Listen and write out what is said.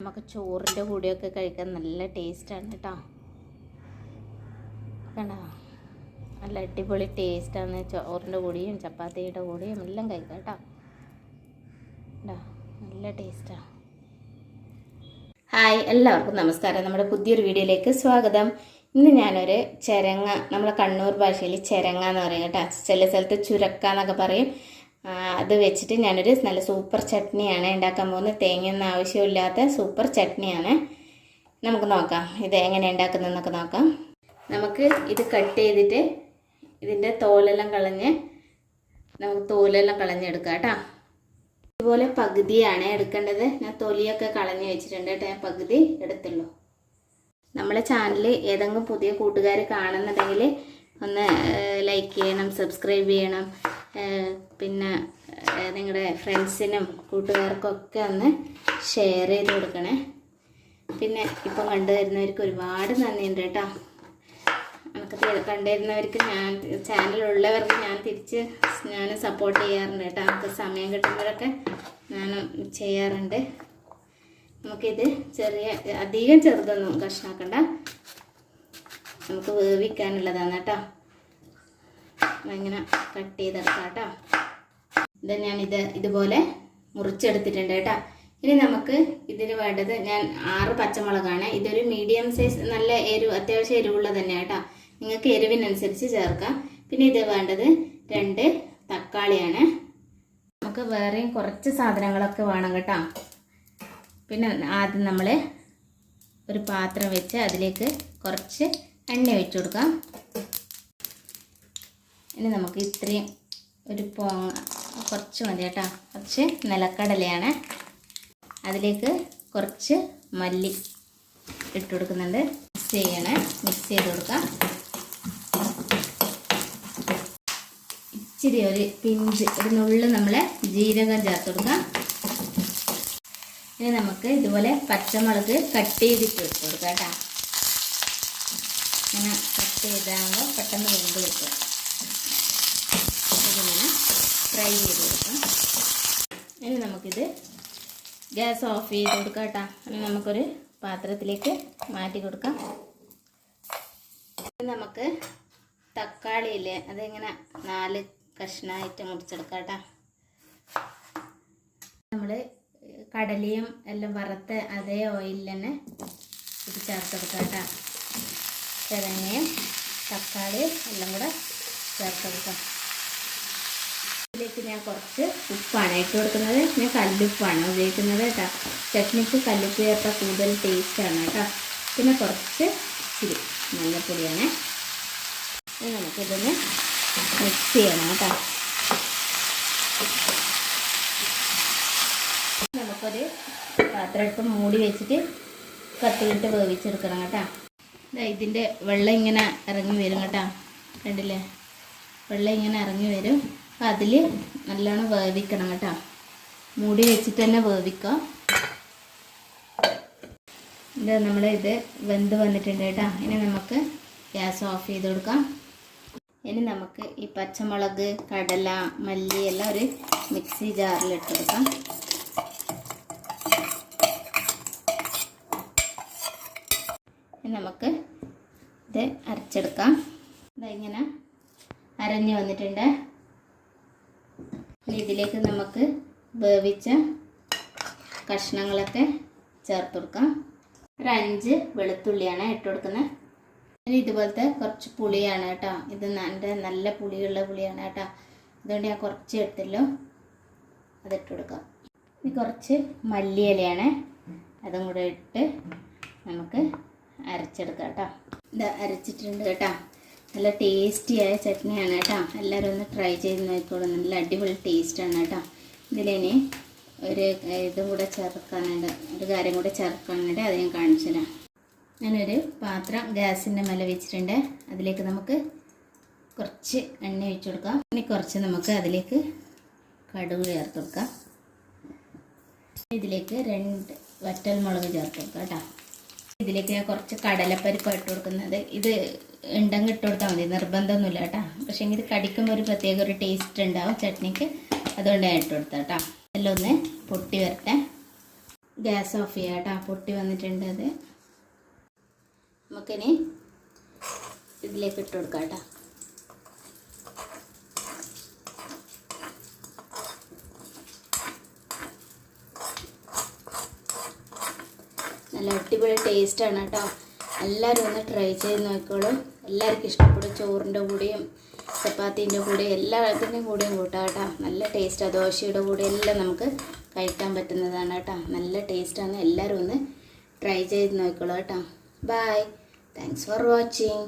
നമുക്ക് ചോറിന്റെ കൂടെയൊക്കെ കഴിക്കാൻ നല്ല ടേസ്റ്റാണ് കേട്ടോ കണ്ടോ? നല്ല അടിപൊളി ടേസ്റ്റാണ് ചോറിന്റെ കൂടിയും ചപ്പാത്തിയുടെ കൂടിയും എല്ലാം കഴിക്കാം കേട്ടോ കേട്ടോ നല്ല ടേസ്റ്റാണ് ഹായ് എല്ലാവർക്കും നമസ്കാരം. നമ്മുടെ പുതിയൊരു വീഡിയോയിലേക്ക് സ്വാഗതം. ഇന്ന് ഞാനൊരു ചെരങ്ങ നമ്മളെ കണ്ണൂർ ഭാഷയിൽ ചെരങ്ങ എന്ന് പറയും കേട്ടോ. ചില സ്ഥലത്ത് ചുരക്ക എന്നൊക്കെ പറയും. അത് വെച്ചിട്ട് ഞാനൊരു നല്ല സൂപ്പർ ചട്നിയാണ് ഉണ്ടാക്കാൻ പോകുന്നത്. തേങ്ങയൊന്നും ആവശ്യമില്ലാത്ത സൂപ്പർ ചട്നിയാണ്. നമുക്ക് നോക്കാം ഇത് എങ്ങനെ ഉണ്ടാക്കുന്നതെന്നൊക്കെ നോക്കാം. നമുക്ക് ഇത് കട്ട് ചെയ്തിട്ട് ഇതിന്റെ തോലെല്ലാം കളഞ്ഞ് നമുക്ക് തോലെല്ലാം കളഞ്ഞെടുക്കാം കേട്ടോ. ഇതുപോലെ പകുതിയാണ് എടുക്കേണ്ടത്. ഞാൻ തൊലിയൊക്കെ കളഞ്ഞ് വെച്ചിട്ടുണ്ട് കേട്ടോ ഞാൻ പകുതി എടുത്തുള്ളൂ. നമ്മളെ ചാനൽ ഏതെങ്കിലും പുതിയ കൂട്ടുകാർ കാണുന്നുണ്ടെങ്കിൽ ഒന്ന് ലൈക്ക് ചെയ്യണം സബ്സ്ക്രൈബ് ചെയ്യണം. പിന്നെ നിങ്ങളുടെ ഫ്രണ്ട്സിനും കൂട്ടുകാർക്കൊക്കെ ഒന്ന് ഷെയർ ചെയ്ത് കൊടുക്കണേ. പിന്നെ ഇപ്പം കണ്ടുവരുന്നവർക്ക് ഒരുപാട് നന്ദിയുണ്ട് കേട്ടോ. നമുക്ക് കണ്ടുവരുന്നവർക്ക് ഞാൻ ചാനലുള്ളവർക്ക് ഞാൻ തിരിച്ച് ഞാൻ സപ്പോർട്ട് ചെയ്യാറുണ്ട് കേട്ടോ. നമുക്ക് സമയം കിട്ടുമ്പോഴൊക്കെ ഞാൻ ചെയ്യാറുണ്ട്. നമുക്കിത് ചെറിയ അധികം ചെറുതൊന്നും കഷ്ണാക്കണ്ട. നമുക്ക് വേവിക്കാനുള്ളതാണ് കേട്ടോ. ഇങ്ങനെ കട്ട് ചെയ്തെടുക്കാം കേട്ടോ. ഇത് ഞാനിത് ഇതുപോലെ മുറിച്ചെടുത്തിട്ടുണ്ട് കേട്ടോ. ഇനി നമുക്ക് ഇതിന് വേണ്ടത് ഞാൻ ആറ് പച്ചമുളകാണ്. ഇതൊരു മീഡിയം സൈസ് നല്ല എരിവ് അത്യാവശ്യം എരിവുള്ള തന്നെ കേട്ടോ. നിങ്ങൾക്ക് എരിവിനനുസരിച്ച് ചേർക്കാം. പിന്നെ ഇത് വേണ്ടത് രണ്ട് തക്കാളിയാണ്. നമുക്ക് വേറെയും കുറച്ച് സാധനങ്ങളൊക്കെ വേണം കേട്ടോ. പിന്നെ ആദ്യം നമ്മൾ ഒരു പാത്രം വെച്ച് അതിലേക്ക് കുറച്ച് എണ്ണ ഒഴിച്ചു കൊടുക്കാം. ഇനി നമുക്ക് ഇത്രയും ഒരു പോങ്ങ കുറച്ച് മതി കേട്ടോ. കുറച്ച് നിലക്കടലയാണ്. അതിലേക്ക് കുറച്ച് മല്ലി ഇട്ട് കൊടുക്കുന്നുണ്ട്. മിക്സ് ചെയ്യണേ. മിക്സ് ചെയ്ത് കൊടുക്കാം. ഇച്ചിരി ഒരു പിഞ്ച് ഒരു നുള്ളു നമ്മൾ ജീരകം ചേർത്ത് കൊടുക്കാം. ഇനി നമുക്ക് ഇതുപോലെ പച്ചമുളക് കട്ട് ചെയ്തിട്ട് ഇട്ട് കൊടുക്കാം കേട്ടോ. ഇങ്ങനെ കട്ട് ചെയ്താകുമ്പോൾ പെട്ടെന്ന് വെന്ത് ഫ്രൈ ചെയ്ത് കൊടുക്കാം. ഇനി നമുക്കിത് ഗ്യാസ് ഓഫ് ചെയ്ത് കൊടുക്കാം കേട്ടോ. ഇനി നമുക്കൊരു പാത്രത്തിലേക്ക് മാറ്റി കൊടുക്കാം. ഇനി നമുക്ക് തക്കാളിയില്ലേ അതിങ്ങനെ നാല് കഷ്ണമായിട്ട് മുറിച്ചെടുക്കാം കേട്ടോ. നമ്മൾ കടലയും എല്ലാം വറുത്ത് അതേ ഓയിലിൽ തന്നെ ഇത് ചേർത്തെടുക്കാം കേട്ടോ. തക്കാളി തക്കാളിയും എല്ലാം കൂടെ ചേർത്തെടുക്കാം. ഇതിലേക്ക് ഞാൻ കുറച്ച് ഉപ്പാണ് ഇട്ട് കൊടുക്കുന്നത്. ഞാൻ കല്ലുപ്പാണ് ഉപയോഗിക്കുന്നത് കേട്ടോ. ചട്നിക്ക് കല്ലുപ്പ് ചേർത്താൽ കൂടുതൽ ടേസ്റ്റാണ് കേട്ടോ. പിന്നെ കുറച്ച് ഇച്ചിരി പൊടിയാണ്. നമുക്കിതൊന്ന് മിക്സ് ചെയ്യണം കേട്ടോ. നമുക്കൊരു പാത്രം ഇപ്പം മൂടി വെച്ചിട്ട് കത്തിയിട്ട് വേവിച്ചെടുക്കണം കേട്ടോ. ഇതിന്റെ വെള്ളം ഇങ്ങനെ ഇറങ്ങി വരും കേട്ടോ. കണ്ടില്ലേ? വെള്ളം ഇങ്ങനെ ഇറങ്ങി വരും. അപ്പം അതിൽ നല്ലോണം വേവിക്കണം കേട്ടോ. മൂടി വെച്ചിട്ട് തന്നെ വേവിക്കാം. ഇത് നമ്മൾ ഇത് വെന്ത് വന്നിട്ടുണ്ട് കേട്ടോ. ഇനി നമുക്ക് ഗ്യാസ് ഓഫ് ചെയ്ത് കൊടുക്കാം. ഇനി നമുക്ക് ഈ പച്ചമുളക് കടല മല്ലി എല്ലാം ഒരു മിക്സി ജാറിൽ ഇട്ട് കൊടുക്കാം. നമുക്ക് ഇത് അരച്ചെടുക്കാം. ഇതാ ഇങ്ങനെ അരഞ്ഞു വന്നിട്ടുണ്ട്. ഇതിലേക്ക് നമുക്ക് വേവിച്ച കഷ്ണങ്ങളൊക്കെ ചേർത്ത് കൊടുക്കാം. ഒരു അഞ്ച് വെളുത്തുള്ളിയാണ് ഇട്ട് കൊടുക്കുന്നത്. ഇതുപോലത്തെ കുറച്ച് പുളിയാണ് കേട്ടോ. ഇത് എന്റെ നല്ല പുളിയുള്ള പുളിയാണ് കേട്ടോ. അതുകൊണ്ട് ഞാൻ കുറച്ച് എടുത്തല്ലോ. അതിട്ട് കൊടുക്കാം. ഇനി കുറച്ച് മല്ലിയിലയാണ് അതും കൂടെ ഇട്ട് നമുക്ക് അരച്ചെടുക്കാം കേട്ടോ. ഇത് അരച്ചിട്ടുണ്ട് കേട്ടോ. നല്ല ടേസ്റ്റിയായ ചട്നിയാണ് കേട്ടോ. എല്ലാവരും ഒന്ന് ട്രൈ ചെയ്ത് നോക്കിക്കോളൂ. നല്ല അടിപൊളി ടേസ്റ്റാണ് കേട്ടോ. ഇതിലിനി ഒരു ഇതും കൂടെ ചേർക്കാനുണ്ട്. ഒരു കാര്യം കൂടെ ചേർക്കാനുണ്ട്. അത് ഞാൻ കാണിച്ചു തരാം. ഞാനൊരു പാത്രം ഗ്യാസിന്റെ മേലെ വെച്ചിട്ടുണ്ട്. അതിലേക്ക് നമുക്ക് കുറച്ച് എണ്ണ ഒഴിച്ചു കൊടുക്കാം. ഇനി കുറച്ച് നമുക്ക് അതിലേക്ക് കടുക് ചേർത്ത് കൊടുക്കാം. ഇതിലേക്ക് രണ്ട് വറ്റൽ മുളക് ചേർത്ത് കൊടുക്കാം കേട്ടോ. ഇതിലേക്ക് ഞാൻ കുറച്ച് കടലപ്പരിപ്പ് ഇട്ട് കൊടുക്കുന്നത്. ഇത് ഉണ്ടെങ്കിൽ ഇട്ട് കൊടുത്താൽ മതി. നിർബന്ധമൊന്നുമില്ല കേട്ടോ. പക്ഷേ ഇത് കടിക്കുമ്പോൾ ഒരു പ്രത്യേക ഒരു ടേസ്റ്റ് ഉണ്ടാവും ചട്നിക്ക്. അതുകൊണ്ട് ഞാൻ ഇട്ട് കൊടുത്ത കേട്ടോ. എല്ലാം ഒന്ന് പൊട്ടി വരട്ടെ. ഗ്യാസ് ഓഫ് ചെയ്യാം കേട്ടോ. പൊട്ടി വന്നിട്ടുണ്ട് അത്. നമുക്കിനി ഇതിലേക്ക് ഇട്ട് കൊടുക്കാം കേട്ടോ. നല്ല അടിപൊളി ടേസ്റ്റാണ് കേട്ടോ എല്ലാവരും ഒന്ന് ട്രൈ ചെയ്ത് നോക്കിക്കോളും. എല്ലാവർക്കും ഇഷ്ടപ്പെടും ചോറിന്റെ കൂടെയും ചപ്പാത്തീന്റെ കൂടെ എല്ലാത്തിന്റെയും കൂടെയും കൂട്ടാം കേട്ടോ നല്ല ടേസ്റ്റാണ് ദോശയുടെ കൂടെ എല്ലാം നമുക്ക് കഴിക്കാൻ പറ്റുന്നതാണ് കേട്ടോ നല്ല ടേസ്റ്റാണ് എല്ലാവരും ഒന്ന് ട്രൈ ചെയ്ത് നോക്കിക്കോളൂ കേട്ടോ ബായ് താങ്ക്സ് ഫോർ വാച്ചിങ്